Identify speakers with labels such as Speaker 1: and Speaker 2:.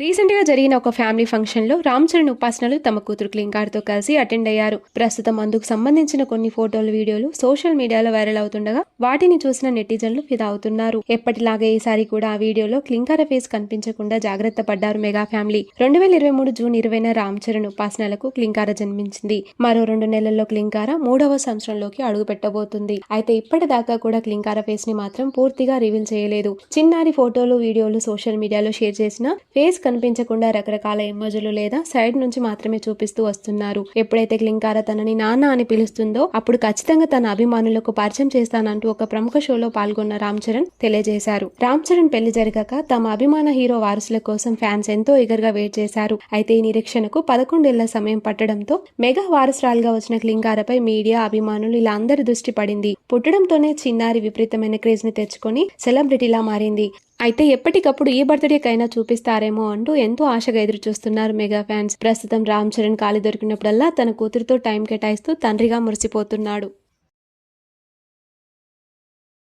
Speaker 1: రీసెంట్గా జరిగిన ఒక ఫ్యామిలీ ఫంక్షన్లో రామ్ చరణ్ ఉపాసనలు తమ కూతురు క్లింకార్తో కలిసి అటెండ్ అయ్యారు. ప్రస్తుతం అందుకు సంబంధించిన కొన్ని ఫోటోలు వీడియోలు సోషల్ మీడియాలో వైరల్ అవుతుండగా వాటిని చూసిన నెటిజన్లు ఫిదా అవుతున్నారు. ఎప్పటిలాగే ఈసారి కూడా ఆ వీడియోలో క్లింకార ఫేస్ కనిపించకుండా జాగ్రత్త పడ్డారు మెగా ఫ్యామిలీ. రెండు వేల ఇరవై మూడు జూన్ ఇరవైన రామ్ చరణ్ ఉపాసనలకు క్లింకార జన్మించింది. మరో రెండు నెలల్లో క్లింకార మూడవ సంవత్సరంలోకి అడుగు పెట్టబోతుంది అయితే ఇప్పటిదాకా కూడా క్లింకార ఫేస్ని మాత్రం పూర్తిగా రివీల్ చేయలేదు. చిన్నారి ఫోటోలు వీడియోలు సోషల్ మీడియాలో షేర్ చేసిన ఫేస్ కనిపించకుండా రకరకాల ఎమోజులు లేదా సైడ్ నుంచి మాత్రమే చూపిస్తూ వస్తున్నారు. ఎప్పుడైతే క్లింకార తనని నాన్న అని పిలుస్తుందో అప్పుడు ఖచ్చితంగా తన అభిమానులకు పరిచయం చేస్తానంటూ ఒక ప్రముఖ షోలో పాల్గొన్న రామ్ చరణ్ తెలియజేశారు. రామ్ చరణ్ పెళ్ళి జరగక తమ అభిమాన హీరో వారసుల కోసం ఫ్యాన్స్ ఎంతో ఎగర్గా వెయిట్ చేశారు. అయితే ఈ నిరీక్షణకు పదకొండేళ్ళ సమయం పట్టడంతో మెగా వారసురాలుగా వచ్చిన క్లింకారపై మీడియా అభిమానులు ఇలా అందరి దృష్టి పడింది. పుట్టడంతోనే చిన్నారి విపరీతమైన క్రేజ్ని తెచ్చుకొని సెలబ్రిటీలా మారింది. అయితే ఎప్పటికప్పుడు ఈ బర్త్డేకైనా చూపిస్తారేమో అంటూ ఎంతో ఆశగా ఎదురు చూస్తున్నారు మెగా ఫ్యాన్స్. ప్రస్తుతం రామ్ చరణ్ ఖాళీ దొరికినప్పుడల్లా తన కూతురితో టైం కేటాయిస్తూ తండ్రిగా మురిసిపోతున్నాడు.